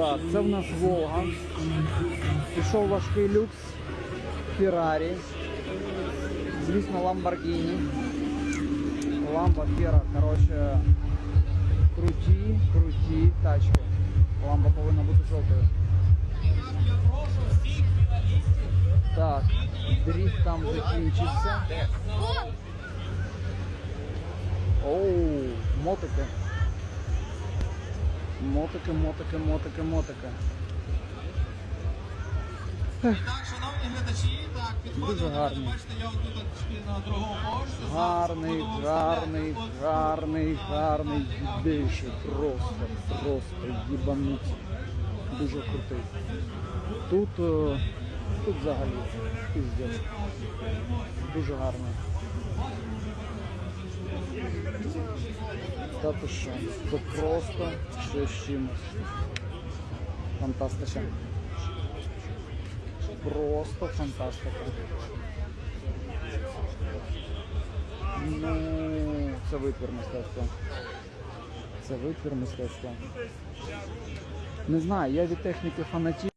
Так, це в нас Волга. Пішов важкий люкс, Феррарі. Звісно, Ламборгіні. Ламба Фера, коротше, круті, круті тачки. Ламба повинна бути жовтою. Так, дріфт там закінчився. Оу, мотики. Мотики, мотики, мотики, мотики. Так, шановні глядачі, так, підходимо. Дуже гарний. Бачите, я отут на другому поверсі. Гарний, гарний, гарний, гарний, більше. Просто, просто їбануть. Дуже крутий. Тут, е, тут взагалі піздець. Дуже гарний. Та ти що? Це просто щось чимось. Фантастика. Просто фантастика. Ну, це витвір мистецтва. Це витвір мистецтва. Не знаю, я від техніки фанатів.